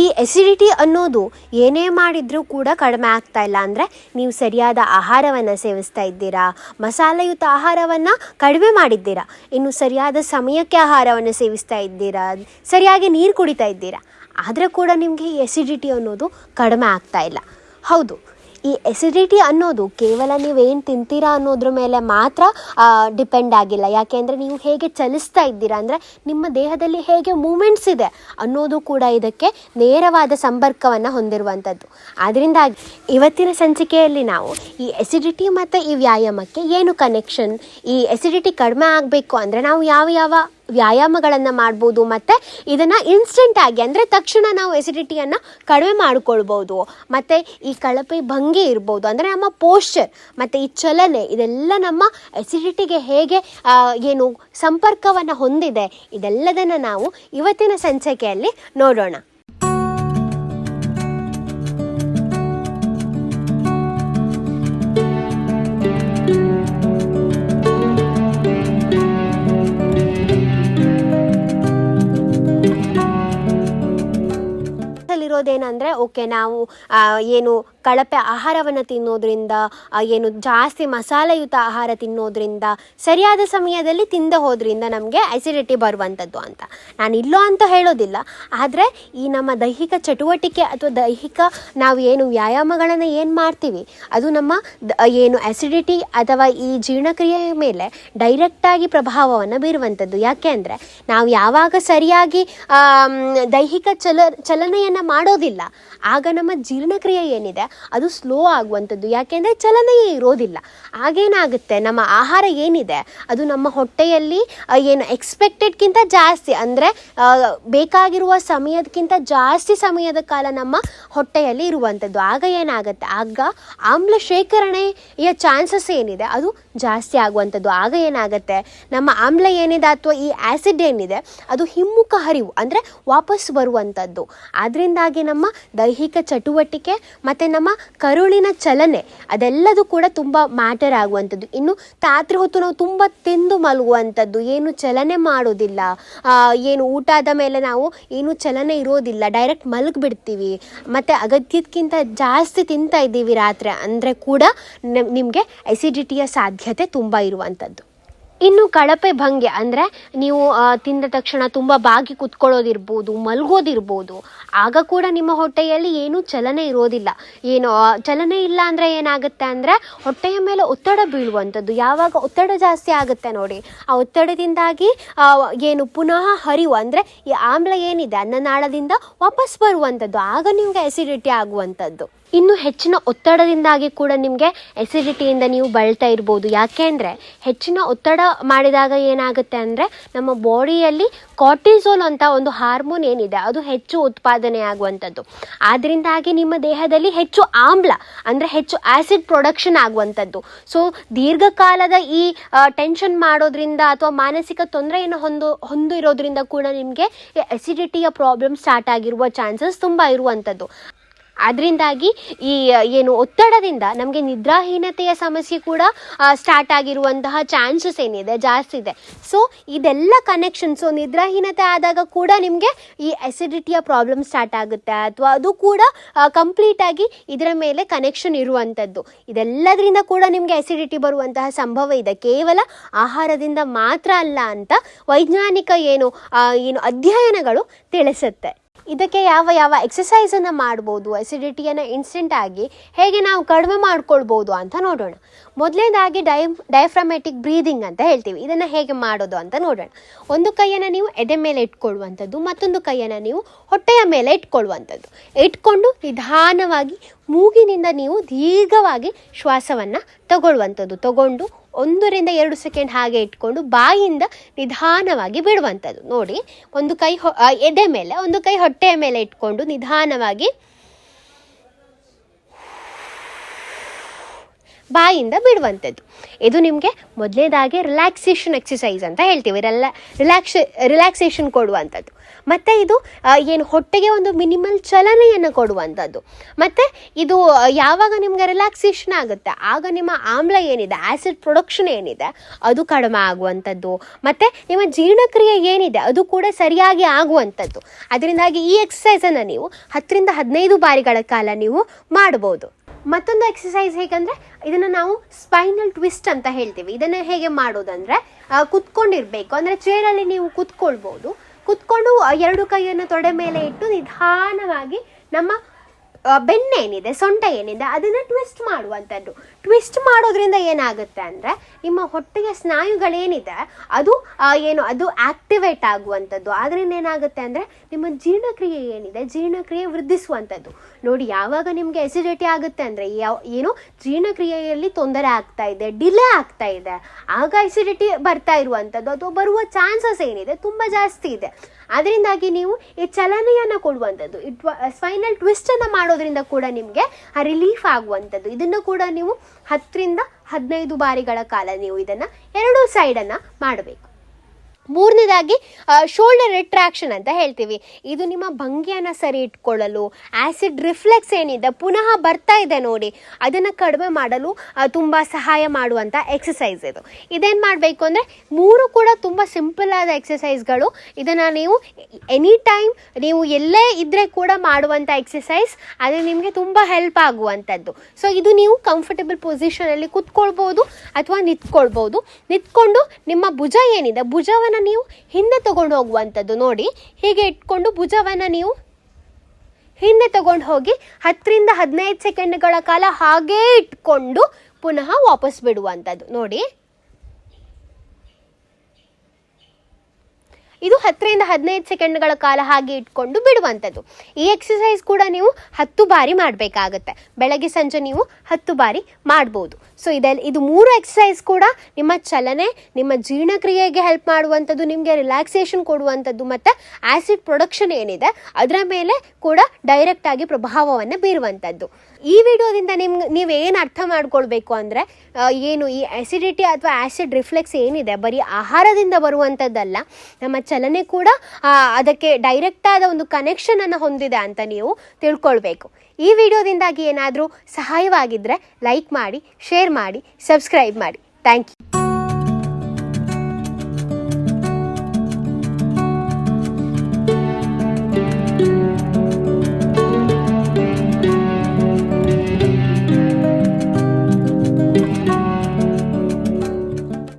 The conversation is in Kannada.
ಈ ಎಸಿಡಿಟಿ ಅನ್ನೋದು ಏನೇ ಮಾಡಿದರೂ ಕೂಡ ಕಡಿಮೆ ಆಗ್ತಾ ಇಲ್ಲ ಅಂದರೆ ನೀವು ಸರಿಯಾದ ಆಹಾರವನ್ನು ಸೇವಿಸ್ತಾ ಇದ್ದೀರಾ? ಮಸಾಲೆಯುತ ಆಹಾರವನ್ನು ಕಡಿಮೆ ಮಾಡಿದ್ದೀರಾ? ಇನ್ನು ಸರಿಯಾದ ಸಮಯಕ್ಕೆ ಆಹಾರವನ್ನು ಸೇವಿಸ್ತಾ ಇದ್ದೀರಾ? ಸರಿಯಾಗಿ ನೀರು ಕುಡಿತಾ ಇದ್ದೀರಾ? ಆದರೆ ಕೂಡ ನಿಮಗೆ ಈ ಎಸಿಡಿಟಿ ಅನ್ನೋದು ಕಡಿಮೆ ಆಗ್ತಾ ಇಲ್ಲ. ಹೌದು. ಈ ಎಸಿಡಿಟಿ ಅನ್ನೋದು ಕೇವಲ ನೀವೇನು ತಿಂತೀರಾ ಅನ್ನೋದ್ರ ಮೇಲೆ ಮಾತ್ರ ಡಿಪೆಂಡ್ ಆಗಿಲ್ಲ. ಯಾಕೆಂದರೆ ನೀವು ಹೇಗೆ ಚಲಿಸ್ತಾ ಇದ್ದೀರಾ ಅಂದರೆ ನಿಮ್ಮ ದೇಹದಲ್ಲಿ ಹೇಗೆ ಮೂಮೆಂಟ್ಸ್ ಇದೆ ಅನ್ನೋದು ಕೂಡ ಇದಕ್ಕೆ ನೇರವಾದ ಸಂಪರ್ಕವನ್ನು ಹೊಂದಿರುವಂಥದ್ದು. ಆದ್ದರಿಂದಾಗಿ ಇವತ್ತಿನ ಸಂಚಿಕೆಯಲ್ಲಿ ನಾವು ಈ ಎಸಿಡಿಟಿ ಮತ್ತು ಈ ವ್ಯಾಯಾಮಕ್ಕೆ ಏನು ಕನೆಕ್ಷನ್ ಈ ಎಸಿಡಿಟಿ ಕಡಿಮೆ ಆಗಬೇಕು ಅಂದರೆ ನಾವು ಯಾವ ಯಾವ ವ್ಯಾಯಾಮಗಳನ್ನು ಮಾಡ್ಬೋದು ಮತ್ತು ಇದನ್ನು ಇನ್ಸ್ಟೆಂಟಾಗಿ ಅಂದರೆ ತಕ್ಷಣ ನಾವು ಎಸಿಡಿಟಿಯನ್ನು ಕಡಿಮೆ ಮಾಡಿಕೊಳ್ಬೋದು. ಮತ್ತು ಈ ಕಳಪೆ ಭಂಗಿ ಇರ್ಬೋದು. ಅಂದರೆ ನಮ್ಮ ಪೋಶ್ಚರ್ ಮತ್ತು ಈ ಚಲನೆ, ಇದೆಲ್ಲ ನಮ್ಮ ಎಸಿಡಿಟಿಗೆ ಹೇಗೆ ಏನು ಸಂಪರ್ಕವನ್ನು ಹೊಂದಿದೆ, ಇದೆಲ್ಲದನ್ನು ನಾವು ಇವತ್ತಿನ ಸಂಚಿಕೆಯಲ್ಲಿ ನೋಡೋಣ. ಇರೋದೇನೆಂದರೆ ಓಕೆ, ನಾವು ಏನು ಕಳಪೆ ಆಹಾರವನ್ನು ತಿನ್ನೋದ್ರಿಂದ ಏನು ಜಾಸ್ತಿ ಮಸಾಲೆಯುತ ಆಹಾರ ತಿನ್ನೋದ್ರಿಂದ, ಸರಿಯಾದ ಸಮಯದಲ್ಲಿ ತಿಂದ ಹೋದ್ರಿಂದ ನಮಗೆ ಅಸಿಡಿಟಿ ಬರುವಂಥದ್ದು ಅಂತ. ನಾನು ಇಲ್ಲೋ ಅಂತ ಹೇಳೋದಿಲ್ಲ, ಆದರೆ ಈ ನಮ್ಮ ದೈಹಿಕ ಚಟುವಟಿಕೆ ಅಥವಾ ದೈಹಿಕ ನಾವು ಏನು ವ್ಯಾಯಾಮಗಳನ್ನು ಏನು ಮಾಡ್ತೀವಿ, ಅದು ನಮ್ಮ ಏನು ಅಸಿಡಿಟಿ ಅಥವಾ ಈ ಜೀರ್ಣಕ್ರಿಯೆಯ ಮೇಲೆ ಡೈರೆಕ್ಟಾಗಿ ಪ್ರಭಾವವನ್ನು ಬೀರುವಂಥದ್ದು ಯಾಕೆ ಅಂದರೆ, ನಾವು ಯಾವಾಗ ಸರಿಯಾಗಿ ದೈಹಿಕ ಚಲ, ಚಲನೆಯನ್ನು ಮಾಡೋದಿಲ್ಲ ಆಗ ನಮ್ಮ ಜೀರ್ಣಕ್ರಿಯೆ ಏನಿದೆ, ಅದು ಸ್ಲೋ ಆಗುವಂಥದ್ದು. ಯಾಕೆಂದರೆ ಚಲನೆಯೇ ಇರೋದಿಲ್ಲ. ಆಗೇನಾಗುತ್ತೆ ನಮ್ಮ ಆಹಾರ ಏನಿದೆ? ಅದು ನಮ್ಮ ಹೊಟ್ಟೆಯಲ್ಲಿ ಏನು ಎಕ್ಸ್ಪೆಕ್ಟೆಡ್ಗಿಂತ ಜಾಸ್ತಿ. ಅಂದರೆ ಬೇಕಾಗಿರುವ ಸಮಯದಕ್ಕಿಂತ ಜಾಸ್ತಿ ಸಮಯದ ಕಾಲ ನಮ್ಮ ಹೊಟ್ಟೆಯಲ್ಲಿ ಇರುವಂಥದ್ದು. ಆಗ ಏನಾಗುತ್ತೆ? ಆಗ ಆಮ್ಲ ಶೇಖರಣೆಯ ಚಾನ್ಸಸ್ ಏನಿದೆ? ಅದು ಜಾಸ್ತಿ ಆಗುವಂಥದ್ದು. ಆಗ ಏನಾಗುತ್ತೆ? ನಮ್ಮ ಆಮ್ಲ ಏನಿದೆ ಅಥವಾ ಈ ಆ್ಯಸಿಡ್ ಏನಿದೆ, ಅದು ಹಿಮ್ಮುಖ ಹರಿವು, ಅಂದರೆ ವಾಪಸ್ ಬರುವಂಥದ್ದು. ಅದರಿಂದಾಗಿ ನಮ್ಮ ದೈಹಿಕ ಚಟುವಟಿಕೆ ಮತ್ತು ನಮ್ಮ ಕರುಳಿನ ಚಲನೆ ಅದೆಲ್ಲದೂ ಕೂಡ ತುಂಬ ಮ್ಯಾಟರ್ ಆಗುವಂಥದ್ದು. ಇನ್ನು ರಾತ್ರಿ ಹೊತ್ತು ನಾವು ತುಂಬ ತಿಂದು ಮಲಗುವಂಥದ್ದು. ಏನು ಚಲನೆ ಮಾಡೋದಿಲ್ಲ ಏನು ಊಟ ಆದ ಮೇಲೆ ನಾವು ಏನು ಚಲನೆ ಇರೋದಿಲ್ಲ. ಡೈರೆಕ್ಟ್ ಮಲಗಿಬಿಡ್ತೀವಿ. ಮತ್ತು ಅಗತ್ಯಕ್ಕಿಂತ ಜಾಸ್ತಿ ತಿಂತಾ ಇದ್ದೀವಿ ರಾತ್ರಿ. ಅಂದರೆ ಕೂಡ ನಿಮಗೆ ಎಸಿಡಿಟಿಯ ಸಾಧ್ಯತೆ ತುಂಬ ಇರುವಂಥದ್ದು. ಇನ್ನು ಕಳಪೆ ಭಂಗಿ ಅಂದರೆ ನೀವು ತಿಂದ ತಕ್ಷಣ ತುಂಬ ಬಾಗಿ ಕುತ್ಕೊಳ್ಳೋದಿರ್ಬೋದು, ಮಲ್ಗೋದಿರ್ಬೋದು, ಆಗ ಕೂಡ ನಿಮ್ಮ ಹೊಟ್ಟೆಯಲ್ಲಿ ಏನೂ ಚಲನೆ ಇರೋದಿಲ್ಲ. ಏನು ಚಲನೆ ಇಲ್ಲ ಅಂದರೆ ಏನಾಗುತ್ತೆ ಅಂದರೆ ಹೊಟ್ಟೆಯ ಮೇಲೆ ಒತ್ತಡ ಬೀಳುವಂಥದ್ದು. ಯಾವಾಗ ಒತ್ತಡ ಜಾಸ್ತಿ ಆಗುತ್ತೆ ನೋಡಿ, ಆ ಒತ್ತಡದಿಂದಾಗಿ ಏನು ಪುನಃ ಹರಿವು ಅಂದರೆ ಈ ಆಮ್ಲ ಏನಿದೆ, ಅನ್ನನಾಳದಿಂದ ವಾಪಸ್ ಬರುವಂಥದ್ದು, ಆಗ ನಿಮಗೆ ಎಸಿಡಿಟಿ ಆಗುವಂಥದ್ದು. ಇನ್ನು ಹೆಚ್ಚಿನ ಒತ್ತಡದಿಂದಾಗಿ ಕೂಡ ನಿಮಗೆ ಎಸಿಡಿಟಿಯಿಂದ ನೀವು ಬಳಲ್ತಾ ಇರ್ಬೋದು. ಯಾಕೆ ಅಂದರೆ ಹೆಚ್ಚಿನ ಒತ್ತಡ ಮಾಡಿದಾಗ ಏನಾಗುತ್ತೆ ಅಂದರೆ ನಮ್ಮ ಬಾಡಿಯಲ್ಲಿ ಕಾರ್ಟಿಸೋಲ್ ಅಂತ ಒಂದು ಹಾರ್ಮೋನ್ ಏನಿದೆ, ಅದು ಹೆಚ್ಚು ಉತ್ಪಾದನೆ ಆಗುವಂಥದ್ದು. ಆದ್ದರಿಂದಾಗಿ ನಿಮ್ಮ ದೇಹದಲ್ಲಿ ಹೆಚ್ಚು ಆಮ್ಲ, ಅಂದರೆ ಹೆಚ್ಚು ಆ್ಯಸಿಡ್ ಪ್ರೊಡಕ್ಷನ್ ಆಗುವಂಥದ್ದು. ಸೊ ದೀರ್ಘಕಾಲದ ಈ ಟೆನ್ಷನ್ ಮಾಡೋದ್ರಿಂದ ಅಥವಾ ಮಾನಸಿಕ ತೊಂದರೆಯನ್ನು ಹೊಂದು, ಹೊಂದಿರೋದ್ರಿಂದ ಕೂಡ ನಿಮಗೆ ಎಸಿಡಿಟಿಯ ಪ್ರಾಬ್ಲಮ್ ಸ್ಟಾರ್ಟ್ ಆಗಿರುವ ಚಾನ್ಸಸ್ ತುಂಬ ಇರುವಂಥದ್ದು. ಅದರಿಂದಾಗಿ ಈ ಏನು ಒತ್ತಡದಿಂದ ನಮಗೆ ನಿದ್ರಾಹೀನತೆಯ ಸಮಸ್ಯೆ ಕೂಡ ಸ್ಟಾರ್ಟ್ ಆಗಿರುವಂತಹ ಚಾನ್ಸಸ್ ಏನಿದೆ, ಜಾಸ್ತಿ ಇದೆ. ಸೊ ಇದೆಲ್ಲ ಕನೆಕ್ಷನ್ ಸೊ ನಿದ್ರಾಹೀನತೆ ಆದಾಗ ಕೂಡ ನಿಮಗೆ ಈ ಎಸಿಡಿಟಿಯ ಪ್ರಾಬ್ಲಮ್ ಸ್ಟಾರ್ಟ್ ಆಗುತ್ತೆ. ಅಥವಾ ಅದು ಕೂಡ ಕಂಪ್ಲೀಟಾಗಿ ಇದರ ಮೇಲೆ ಕನೆಕ್ಷನ್ ಇರುವಂಥದ್ದು ಇದೆಲ್ಲದರಿಂದ ಕೂಡ ನಿಮಗೆ ಎಸಿಡಿಟಿ ಬರುವಂತಹ ಸಂಭವ ಇದೆ. ಕೇವಲ ಆಹಾರದಿಂದ ಮಾತ್ರ ಅಲ್ಲ ಅಂತ ವೈಜ್ಞಾನಿಕ ಏನು ಏನು ಅಧ್ಯಯನಗಳು ತಿಳಿಸುತ್ತೆ. ಇದಕ್ಕೆ ಯಾವ ಯಾವ ಎಕ್ಸಸೈಸನ್ನು ಮಾಡ್ಬೋದು ಎಸಿಡಿಟಿಯನ್ನು ಇನ್ಸ್ಟೆಂಟ್ ಆಗಿ ಹೇಗೆ ನಾವು ಕಡಿಮೆ ಮಾಡ್ಕೊಳ್ಬೋದು ಅಂತ ನೋಡೋಣ. ಮೊದಲನೇದಾಗಿ ಡೈ ಡೈಫ್ರಮೆಟಿಕ್ ಬ್ರೀದಿಂಗ್ ಅಂತ ಹೇಳ್ತೀವಿ. ಇದನ್ನು ಹೇಗೆ ಮಾಡೋದು ಅಂತ ನೋಡೋಣ. ಒಂದು ಕೈಯನ್ನು ನೀವು ಎದೆ ಮೇಲೆ ಇಟ್ಕೊಳ್ಳುವಂಥದ್ದು, ಮತ್ತೊಂದು ಕೈಯನ್ನು ನೀವು ಹೊಟ್ಟೆಯ ಮೇಲೆ ಇಟ್ಕೊಳ್ಳುವಂಥದ್ದು. ಇಟ್ಕೊಂಡು ನಿಧಾನವಾಗಿ ಮೂಗಿನಿಂದ ನೀವು ದೀರ್ಘವಾಗಿ ಶ್ವಾಸವನ್ನು ತಗೊಳ್ಳುವಂಥದ್ದು. ತಗೊಂಡು ಒಂದರಿಂದ ಎರಡು ಸೆಕೆಂಡ್ ಹಾಗೆ ಇಟ್ಕೊಂಡು ಬಾಯಿಂದ ನಿಧಾನವಾಗಿ ಬಿಡುವಂಥದ್ದು. ನೋಡಿ, ಒಂದು ಕೈ ಎದೆ ಮೇಲೆ, ಒಂದು ಕೈ ಹೊಟ್ಟೆಯ ಮೇಲೆ ಇಟ್ಕೊಂಡು ನಿಧಾನವಾಗಿ ಬಾಯಿಂದ ಬಿಡುವಂಥದ್ದು. ಇದು ನಿಮಗೆ ಮೊದಲನೇದಾಗಿ ರಿಲ್ಯಾಕ್ಸೇಷನ್ ಎಕ್ಸಸೈಸ್ ಅಂತ ಹೇಳ್ತೀವಿ. ರಿಲ್ಯಾ ರಿಲ್ಯಾಕ್ಸ್ ರಿಲ್ಯಾಕ್ಸೇಷನ್ ಕೊಡುವಂಥದ್ದು. ಮತ್ತು ಇದು ಏನು ಹೊಟ್ಟೆಗೆ ಒಂದು ಮಿನಿಮಲ್ ಚಲನೆಯನ್ನು ಕೊಡುವಂಥದ್ದು. ಮತ್ತು ಇದು ಯಾವಾಗ ನಿಮಗೆ ರಿಲ್ಯಾಕ್ಸೇಷನ್ ಆಗುತ್ತೆ, ಆಗ ನಿಮ್ಮ ಆಮ್ಲ ಏನಿದೆ ಆ್ಯಸಿಡ್ ಪ್ರೊಡಕ್ಷನ್ ಏನಿದೆ, ಅದು ಕಡಿಮೆ ಆಗುವಂಥದ್ದು. ಮತ್ತು ನಿಮ್ಮ ಜೀರ್ಣಕ್ರಿಯೆ ಏನಿದೆ, ಅದು ಕೂಡ ಸರಿಯಾಗಿ ಆಗುವಂಥದ್ದು. ಅದರಿಂದಾಗಿ ಈ ಎಕ್ಸಸೈಸನ್ನು ನೀವು ಹತ್ತರಿಂದ ಹದಿನೈದು ಬಾರಿಗಳ ಕಾಲ ನೀವು ಮಾಡ್ಬೋದು. ಮತ್ತೊಂದು ಎಕ್ಸಸೈಸ್ ಹೇಗಂದರೆ, ಇದನ್ನು ನಾವು ಸ್ಪೈನಲ್ ಟ್ವಿಸ್ಟ್ ಅಂತ ಹೇಳ್ತೀವಿ. ಇದನ್ನು ಹೇಗೆ ಮಾಡೋದಂದರೆ ಕುತ್ಕೊಂಡಿರಬೇಕು. ಅಂದರೆ ಚೇರಲ್ಲಿ ನೀವು ಕುತ್ಕೊಳ್ಬೋದು. ಕುತ್ಕೊಂಡು ಎರಡು ಕೈಯನ್ನು ತೊಡೆ ಮೇಲೆ ಇಟ್ಟು ನಿಧಾನವಾಗಿ ನಮ್ಮ ಬೆನ್ನೇನಿದೆ ಸೊಂಟ ಏನಿದೆ, ಅದನ್ನು ಟ್ವಿಸ್ಟ್ ಮಾಡುವಂಥದ್ದು. ಟ್ವಿಸ್ಟ್ ಮಾಡೋದ್ರಿಂದ ಏನಾಗುತ್ತೆ ಅಂದರೆ, ನಿಮ್ಮ ಹೊಟ್ಟೆಯ ಸ್ನಾಯುಗಳೇನಿದೆ, ಅದು ಏನು, ಅದು ಆಕ್ಟಿವೇಟ್ ಆಗುವಂಥದ್ದು. ಆದ್ರಿಂದ ಏನಾಗುತ್ತೆ ಅಂದರೆ, ನಿಮ್ಮ ಜೀರ್ಣಕ್ರಿಯೆ ಏನಿದೆ, ಜೀರ್ಣಕ್ರಿಯೆ ವೃದ್ಧಿಸುವಂಥದ್ದು. ನೋಡಿ, ಯಾವಾಗ ನಿಮಗೆ ಎಸಿಡಿಟಿ ಆಗುತ್ತೆ ಅಂದರೆ, ಯಾವ, ಏನು, ಜೀರ್ಣಕ್ರಿಯೆಯಲ್ಲಿ ತೊಂದರೆ ಆಗ್ತಾ ಇದೆ ಡಿಲೇ ಆಗ್ತಾ ಇದೆ. ಆಗ ಎಸಿಡಿಟಿ ಬರ್ತಾ ಇರುವಂಥದ್ದು, ಅಥವಾ ಬರುವ ಚಾನ್ಸಸ್ ಏನಿದೆ, ತುಂಬ ಜಾಸ್ತಿ ಇದೆ. ಅದರಿಂದಾಗಿ ನೀವು ಈ ಚಲನೆಯನ್ನು ಕೊಡುವಂಥದ್ದು, ಈ ಟ್ವ ಸ್ಪೈನಲ್ ಟ್ವಿಸ್ಟನ್ನು ಮಾಡೋದ್ರಿಂದ ಕೂಡ ನಿಮಗೆ ಆ ರಿಲೀಫ್ ಆಗುವಂಥದ್ದು. ಇದನ್ನು ಕೂಡ ನೀವು ಹತ್ತರಿಂದ ಹದಿನೈದು ಬಾರಿಗಳ ಕಾಲ ನೀವು ಇದನ್ನು ಎರಡೂ ಸೈಡನ್ನು ಮಾಡಬೇಕು. ಮೂರನೇದಾಗಿ ಶೋಲ್ಡರ್ ರಿಟ್ರಾಕ್ಷನ್ ಅಂತ ಹೇಳ್ತೀವಿ. ಇದು ನಿಮ್ಮ ಭಂಗಿಯನ್ನು ಸರಿ ಇಟ್ಕೊಳ್ಳಲು ಆ್ಯಸಿಡ್ ರಿಫ್ಲೆಕ್ಸ್ ಏನಿದೆ ಪುನಃ ಬರ್ತಾ ಇದೆ ನೋಡಿ, ಅದನ್ನು ಕಡಿಮೆ ಮಾಡಲು ತುಂಬ ಸಹಾಯ ಮಾಡುವಂಥ ಎಕ್ಸಸೈಸ್ ಇದು. ಇದೇನು ಮಾಡಬೇಕು ಅಂದರೆ, ಮೂರು ಕೂಡ ತುಂಬ ಸಿಂಪಲ್ ಆದ ಎಕ್ಸಸೈಸ್ಗಳು ಇದನ್ನು ನೀವು ಎನಿ ಟೈಮ್ ನೀವು ಎಲ್ಲೇ ಇದ್ದರೆ ಕೂಡ ಮಾಡುವಂಥ ಎಕ್ಸಸೈಸ್ ಅದು ನಿಮಗೆ ತುಂಬ ಹೆಲ್ಪ್ ಆಗುವಂಥದ್ದು. ಸೊ ಇದು ನೀವು ಕಂಫರ್ಟಬಲ್ ಪೊಸಿಷನಲ್ಲಿ ಕೂತ್ಕೊಳ್ಬೋದು ಅಥವಾ ನಿಂತ್ಕೊಳ್ಬೋದು. ನಿಂತ್ಕೊಂಡು ನಿಮ್ಮ ಭುಜ ಏನಿದೆ, ಭುಜವನ್ನು ನೀವು ಹಿಂದೆ ತಗೊಂಡು ಹೋಗುವಂಥದ್ದು ನೋಡಿ. ಹೀಗೆ ಇಟ್ಕೊಂಡು ಭುಜವನ್ನು ನೀವು ಹಿಂದೆ ತಗೊಂಡು ಹೋಗಿ ಹತ್ತರಿಂದ ಹದಿನೈದು ಸೆಕೆಂಡ್ಗಳ ಕಾಲ ಹಾಗೇ ಇಟ್ಕೊಂಡು ಪುನಃ ವಾಪಸ್ ಬಿಡುವಂಥದ್ದು ನೋಡಿ. ಇದು ಹತ್ತರಿಂದ ಹದಿನೈದು ಸೆಕೆಂಡ್ಗಳ ಕಾಲ ಹಾಗೆ ಇಟ್ಕೊಂಡು ಬಿಡುವಂಥದ್ದು ಈ ಎಕ್ಸಸೈಸ್ ಕೂಡ ನೀವು ಹತ್ತು ಬಾರಿ ಮಾಡಬೇಕಾಗತ್ತೆ. ಬೆಳಗ್ಗೆ ಸಂಜೆ ನೀವು ಹತ್ತು ಬಾರಿ ಮಾಡ್ಬೋದು. ಸೊ ಇದೆಲ್ಲ ಇದು ಮೂರು ಎಕ್ಸಸೈಸ್ ಕೂಡ ನಿಮ್ಮ ಚಲನೆ, ನಿಮ್ಮ ಜೀರ್ಣಕ್ರಿಯೆಗೆ ಹೆಲ್ಪ್ ಮಾಡುವಂಥದ್ದು ನಿಮಗೆ ರಿಲ್ಯಾಕ್ಸೇಷನ್ ಕೊಡುವಂಥದ್ದು ಮತ್ತು ಆ್ಯಸಿಡ್ ಪ್ರೊಡಕ್ಷನ್ ಏನಿದೆ, ಅದರ ಮೇಲೆ ಕೂಡ ಡೈರೆಕ್ಟಾಗಿ ಪ್ರಭಾವವನ್ನು ಬೀರುವಂಥದ್ದು ಈ ವಿಡಿಯೋದಿಂದ ನಿಮ್ಗೆ ನೀವು ಏನು ಅರ್ಥ ಮಾಡ್ಕೊಳ್ಬೇಕು ಅಂದರೆ ಏನು ಈ ಆ್ಯಸಿಡಿಟಿ ಅಥವಾ ಆ್ಯಸಿಡ್ ರಿಫ್ಲೆಕ್ಸ್ ಏನಿದೆ, ಬರೀ ಆಹಾರದಿಂದ ಬರುವಂಥದ್ದಲ್ಲ ನಮ್ಮ ಚಲನೆ ಕೂಡ ಅದಕ್ಕೆ ಡೈರೆಕ್ಟಾದ ಒಂದು ಕನೆಕ್ಷನನ್ನು ಹೊಂದಿದೆ ಅಂತ ನೀವು ತಿಳ್ಕೊಳ್ಬೇಕು. ಈ ವಿಡಿಯೋದಿಂದಾಗಿ ಏನಾದರೂ ಸಹಾಯವಾಗಿದ್ದರೆ ಲೈಕ್ ಮಾಡಿ ಶೇರ್ ಮಾಡಿ ಸಬ್ಸ್ಕ್ರೈಬ್ ಮಾಡಿ. Thank you